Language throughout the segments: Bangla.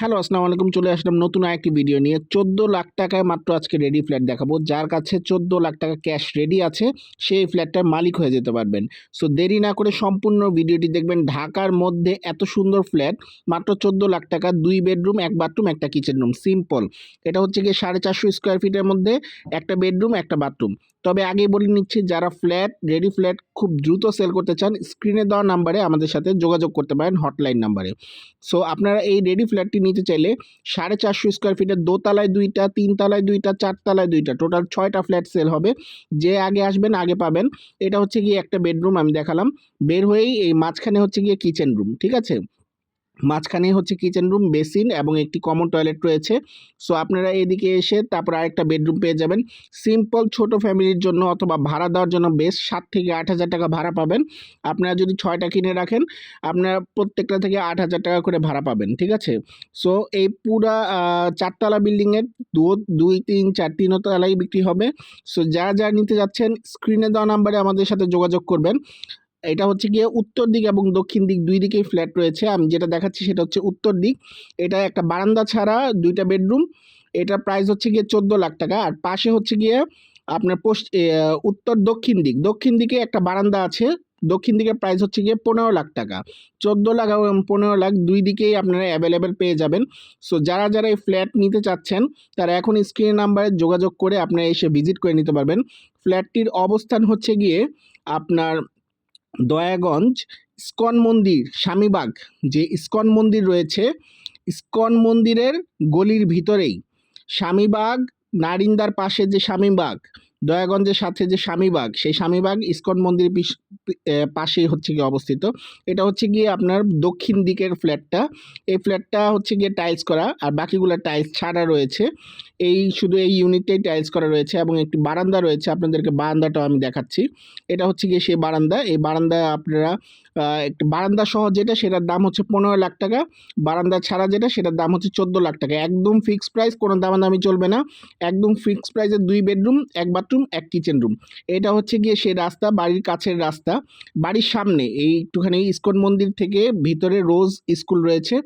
হ্যালো, আসসালামু আলাইকুম। চলে আসলাম নতুন আরেকটি ভিডিও নিয়ে। চোদ্দ লাখ টাকায় মাত্র আজকে রেডি ফ্ল্যাট দেখাবো। যার কাছে চোদ্দ লাখ টাকা ক্যাশ রেডি আছে, সেই ফ্ল্যাটটার মালিক হয়ে যেতে পারবেন। সো দেরি না করে সম্পূর্ণ ভিডিওটি দেখবেন। ঢাকার মধ্যে এত সুন্দর ফ্ল্যাট মাত্র চোদ্দ লাখ টাকা, দুই বেডরুম এক বাথরুম একটা কিচেন রুম সিম্পল এটা হচ্ছে গিয়ে সাড়ে চারশো স্কোয়ার ফিটের মধ্যে একটা বেডরুম একটা বাথরুম তবে আগে বলে নিচ্ছি, যারা ফ্ল্যাট রেডি ফ্ল্যাট খুব দ্রুত সেল করতে চান স্ক্রিনে দেওয়া নাম্বারে আমাদের সাথে যোগাযোগ করতে পারেন হটলাইন নাম্বারে সো আপনারা এই রেডি ফ্ল্যাটটি নিতে চাইলে সাড়ে চারশো স্কোয়ার ফিটের দোতলায় দুইটা, তিনতলায় দুইটা, চারতলায় দুইটা। টোটাল ছয়টা ফ্ল্যাট সেল হবে। যে আগে আসবেন, আগে পাবেন। এটা হচ্ছে গিয়ে একটা বেডরুম আমি দেখালাম। বের হয়েই এই মাঝখানে হচ্ছে গিয়ে কিচেন রুম ঠিক আছে? মাঝখানে হচ্ছে কিচেন রুম বেসিন এবং একটি কমন টয়লেট রয়েছে। সো আপনারা এদিকে এসে তারপর আরেকটা বেডরুম পেয়ে যাবেন। সিম্পল ছোট ফ্যামিলির জন্য অথবা ভাড়া দেওয়ার জন্য বেশ সাত থেকে আট হাজার টাকা ভাড়া পাবেন। আপনারা যদি ছয়টা কিনে রাখেন, আপনারা প্রত্যেকটা থেকে আট হাজার টাকা করে ভাড়া পাবেন, ঠিক আছে? সো এই পুরা চারতলা বিল্ডিংয়ের দু দুই, তিন, চার তিন তলাই বিক্রি হবে। সো যা যা নিতে যাচ্ছেন স্ক্রিনে দেওয়া নাম্বারে আমাদের সাথে যোগাযোগ করবেন। এটা হচ্ছে গিয়ে উত্তর দিক এবং দক্ষিণ দিক দুই দিকেই ফ্ল্যাট রয়েছে। আমি যেটা দেখাচ্ছি সেটা হচ্ছে উত্তর দিক। এটা একটা বারান্দা ছাড়া দুইটা বেডরুম এটার প্রাইস হচ্ছে গিয়ে চোদ্দ লাখ টাকা। আর পাশে হচ্ছে গিয়ে আপনার পোস্ট উত্তর দক্ষিণ দিক। দক্ষিণ দিকে একটা বারান্দা আছে। দক্ষিণ দিকের প্রাইস হচ্ছে গিয়ে পনেরো লাখ টাকা। চোদ্দ লাখ এবং পনেরো লাখ দুই দিকেই আপনারা অ্যাভেলেবেল পেয়ে যাবেন। সো যারা যারা এই ফ্ল্যাট নিতে চাচ্ছেন, তারা এখন স্ক্রিন নাম্বারে যোগাযোগ করে আপনারা এসে ভিজিট করে নিতে পারবেন। ফ্ল্যাটটির অবস্থান হচ্ছে গিয়ে আপনার দয়াগঞ্জ, ইস্কন মন্দির, স্বামীবাগ। যে ইস্কন মন্দির রয়েছে, ইস্কন মন্দিরের গলির ভিতরেই। স্বামীবাগ, নারিন্দার পাশে যে স্বামীবাগ দয়াগঞ্জের সাথে যে স্বামীবাগ সেই স্বামীবাগ ইস্কন মন্দির পাশেই হচ্ছে গিয়ে অবস্থিত। এটা হচ্ছে গিয়ে আপনার দক্ষিণ দিকের ফ্ল্যাটটা এই ফ্ল্যাটটা হচ্ছে গিয়ে টাইলস করা আর বাকিগুলো টাইলস ছাড়া রয়েছে। এই শুধু এই ইউনিটটাই টাইলস করা রয়েছে এবং একটি বারান্দা রয়েছে। আপনাদেরকে বারান্দাটাও আমি দেখাচ্ছি। এটা হচ্ছে গিয়ে সেই বারান্দা। এই বারান্দা আপনারা বারান্দা সহ যেটা, সেটার দাম হচ্ছে পনেরো লাখ টাকা। বারান্দা ছাড়া যেটা, সেটার দাম হচ্ছে চোদ্দ লাখ টাকা। একদম ফিক্সড প্রাইস কোনো দামাদামি চলবে না। একদম ফিক্সড প্রাইসে দুই বেডরুম এক বাথরুম এক কিচেন রুম এটা হচ্ছে গিয়ে সেই রাস্তা, বাড়ির কাছের রাস্তা। বাড়ির সামনে, এই একটুখানি ইস্কন মন্দির থেকে ভিতরে রোজ স্কুল রয়েছে।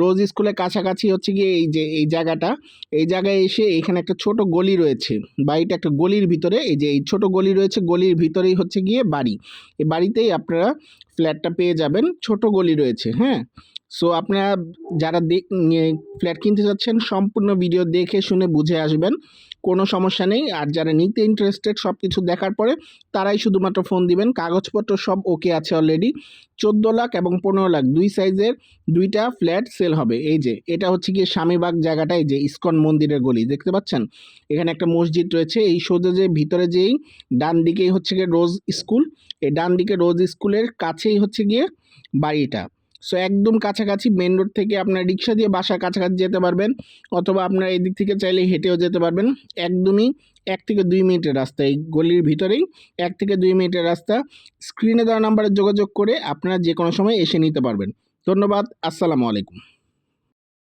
রোজ স্কুলের কাছাকাছি হচ্ছে গিয়ে এই যে, এই জায়গাটা। এই জায়গায় এসে এখানে একটা ছোট গলি রয়েছে। বাড়িটা একটা গলির ভিতরে, এই যে, এই ছোট গলি রয়েছে, গলির ভিতরেই হচ্ছে গিয়ে বাড়ি। এই বাড়িতেই আপনারা ফ্ল্যাটটা পেয়ে যাবেন ছোট গলি রয়েছে হ্যাঁ? সো আপনারা যারা ফ্ল্যাট কিনতে যাচ্ছেন, সম্পূর্ণ ভিডিও দেখে শুনে বুঝে আসবেন, কোনো সমস্যা নেই। আর যারা নিতে ইন্টারেস্টেড সব কিছু দেখার পরে, তারাই শুধুমাত্র ফোন দিবেন। কাগজপত্র সব ওকে আছে অলরেডি চোদ্দ লাখ এবং পনেরো লাখ, দুই সাইজের দুইটা ফ্ল্যাট সেল হবে। এই যে, এটা হচ্ছে গিয়ে স্বামীবাগ জায়গাটা, এই যে ইস্কন মন্দিরের গলি, দেখতে পাচ্ছেন? এখানে একটা মসজিদ রয়েছে। এই সোজা যে ভিতরে যেই, ডান দিকেই হচ্ছে গিয়ে রোজ স্কুল। এই ডান দিকে রোজ স্কুলের কাছেই হচ্ছে গিয়ে বাড়িটা। সো একদম কাছাকাছি মেন রোড থেকে আপনার রিক্সা দিয়ে বাসার কাছাকাছি যেতে পারবেন অথবা আপনার এদিক থেকে চাইলে হেঁটেও যেতে পারবেন। একদমই এক থেকে দুই মিনিটের রাস্তা এই গলির ভিতরেই। এক থেকে দুই মিনিটের রাস্তা। স্ক্রিনে দেওয়া নাম্বারে যোগাযোগ করে আপনারা যে কোনো সময় এসে নিতে পারবেন। ধন্যবাদ। আসসালামু আলাইকুম।